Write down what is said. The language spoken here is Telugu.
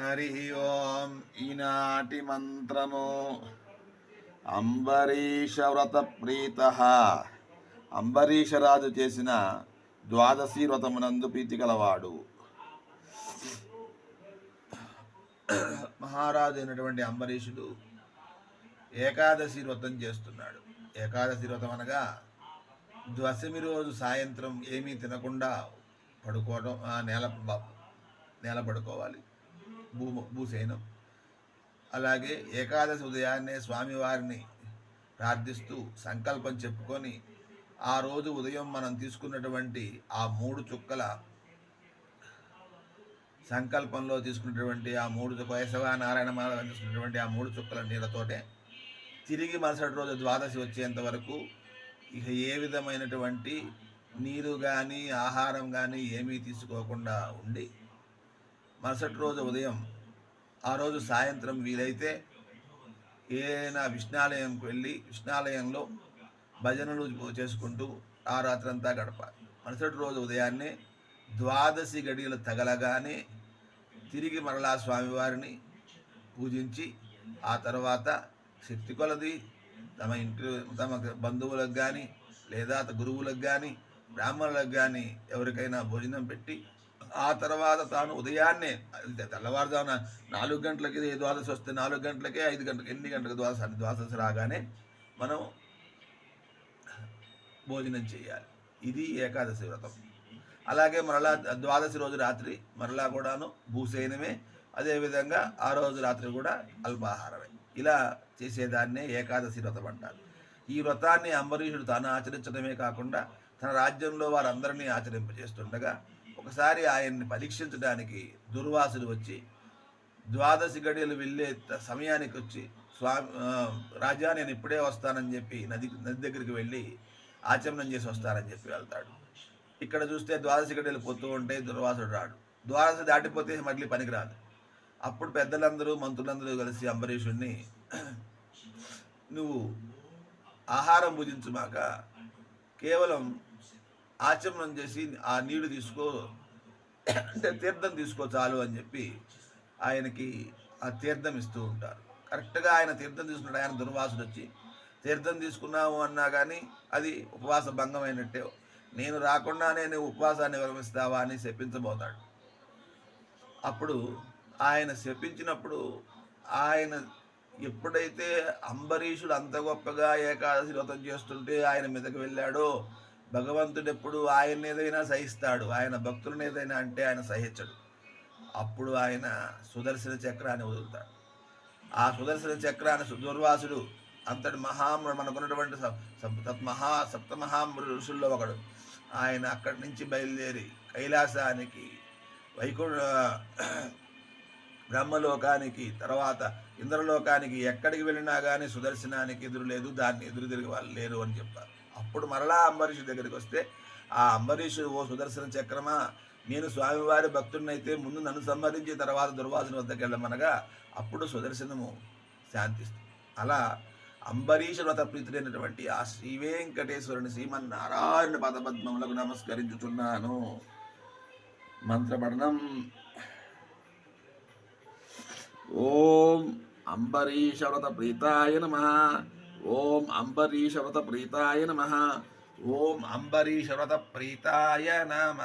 హరి ఓం ఈనాటి మంత్రము అంబరీష వ్రత ప్రీత అంబరీషరాజు చేసిన ద్వాదశి వ్రతమునందు ప్రీతి గలవాడు. మహారాజు అయినటువంటి అంబరీషుడు ఏకాదశి వ్రతం చేస్తున్నాడు. ఏకాదశి వ్రతం అనగా దశమి రోజు సాయంత్రం ఏమీ తినకుండా పడుకోవడం ఆ నేల నేల పడుకోవాలి. భూ భూసేనం. అలాగే ఏకాదశి ఉదయాన్నే స్వామివారిని ప్రార్థిస్తూ సంకల్పం చెప్పుకొని ఆ రోజు ఉదయం మనం తీసుకున్నటువంటి ఆ మూడు చుక్కల సంకల్పంలో తీసుకున్నటువంటి ఆ మూడు చుక్క నారాయణ మాధవ తీసుకున్నటువంటి ఆ మూడు చుక్కల నీళ్ళతోటే తిరిగి మరుసటి రోజు ద్వాదశి వచ్చేంత వరకు ఇక ఏ విధమైనటువంటి నీరు కానీ ఆహారం కానీ ఏమీ తీసుకోకుండా ఉండి మరుసటి రోజు ఉదయం ఆ రోజు సాయంత్రం వీలైతే ఏదైనా విష్ణాలయంకి వెళ్ళి విష్ణాలయంలో భజనలు చేసుకుంటూ ఆ రాత్రంతా గడపాలి. మరుసటి రోజు ఉదయాన్నే ద్వాదశి గడియలు తగలగానే తిరిగి మరలా స్వామివారిని పూజించి ఆ తర్వాత శక్తి కొలది తమ ఇంటి తమ బంధువులకు కానీ లేదా గురువులకు కానీ బ్రాహ్మణులకు కానీ ఎవరికైనా భోజనం పెట్టి ఆ తర్వాత తాను ఉదయాన్నే అంటే తెల్లవారుజామున నాలుగు గంటలకి ద్వాదశి వస్తే నాలుగు గంటలకే ఐదు గంటలకి ఎన్ని గంటలకు ద్వాదశి ద్వాదశి రాగానే మనం భోజనం చేయాలి. ఇది ఏకాదశి వ్రతం. అలాగే మరలా ద్వాదశి రోజు రాత్రి మరలా కూడాను భూసేనమే అదేవిధంగా ఆ రోజు రాత్రి కూడా అల్పాహారమే. ఇలా చేసేదాన్నే ఏకాదశి వ్రతం అంటారు. ఈ వ్రతాన్ని అంబరీషుడు తాను ఆచరించడమే కాకుండా తన రాజ్యంలో వారందరినీ ఆచరింపజేస్తుండగా ఒకసారి ఆయన్ని పరీక్షించడానికి దుర్వాసుడు వచ్చి ద్వాదశి గడియలు వెళ్ళే సమయానికి వచ్చి స్వామి రాజా నేను ఇప్పుడే వస్తానని చెప్పి నది నది దగ్గరికి వెళ్ళి ఆచమనం చేసి వస్తానని చెప్పి వెళ్తాడు. ఇక్కడ చూస్తే ద్వాదశి గడియలు పోతూ ఉంటే దుర్వాసుడు రాడు. ద్వాదశి దాటిపోతే మళ్ళీ పనికిరాదు అప్పుడు పెద్దలందరూ మంత్రులందరూ కలిసి అంబరీషుణ్ణి నువ్వు ఆహారం భుజించుమాక కేవలం ఆచమనం చేసి ఆ నీళ్ళు తీసుకో అంటే తీర్థం తీసుకో చాలు అని చెప్పి ఆయనకి ఆ తీర్థం ఇస్తూ ఉంటారు. కరెక్ట్గా ఆయన తీర్థం తీసుకున్నాడు. ఆయన దుర్వాసుడు వచ్చి తీర్థం తీసుకున్నాము అన్నా కానీ అది ఉపవాస భంగం అయినట్టే నేను రాకుండానే నేను ఉపవాసాన్ని విరమిస్తావా? అని శపించబోతాడు. అప్పుడు ఆయన శపించినప్పుడు ఆయన ఎప్పుడైతే అంబరీషుడు అంత గొప్పగా ఏకాదశి వ్రతం చేస్తుంటే ఆయన మీదకి వెళ్ళాడో భగవంతుడు ఎప్పుడు ఆయన ఏదైనా సహిస్తాడు. ఆయన భక్తులను ఏదైనా అంటే ఆయన సహించడు. అప్పుడు ఆయన సుదర్శన చక్రాన్ని వదులుతాడు. ఆ సుదర్శన చక్రాన్ని దుర్వాసుడు అంతటి మహా మనకున్నటువంటి సప్- సప్- మహా సప్త ఋషుల్లో ఒకడు. ఆయన అక్కడి నుంచి బయలుదేరి కైలాసానికి వైకుంఠ బ్రహ్మలోకానికి తర్వాత ఇంద్రలోకానికి ఎక్కడికి వెళ్ళినా కానీ సుదర్శనానికి ఎదురు లేదు దాన్ని ఎదురు తిరిగి వాళ్ళు లేరు అని చెప్పారు. అప్పుడు మరలా అంబరీషు దగ్గరికి వస్తే ఆ అంబరీషుడు ఓ సుదర్శన చక్రమా నేను స్వామివారి భక్తుడినైతే ముందు నన్ను సంహరించి తర్వాత దుర్వాసన వద్దకు వెళ్ళమనగా అప్పుడు సుదర్శనము శాంతిస్తుంది అలా అంబరీష వ్రత ప్రీతుడైనటువంటి ఆ శ్రీ వెంకటేశ్వరుని శ్రీమన్నారాయణ పదపద్మములకు నమస్కరించుచున్నాను. మంత్రపఠనం. ఓం అంబరీష వ్రత ప్రీతాయ నమ. ఓం అంబరీషవ్రత ప్రీతాయ నమ ఓం అంబరీషవ్రత ప్రీతాయ నమ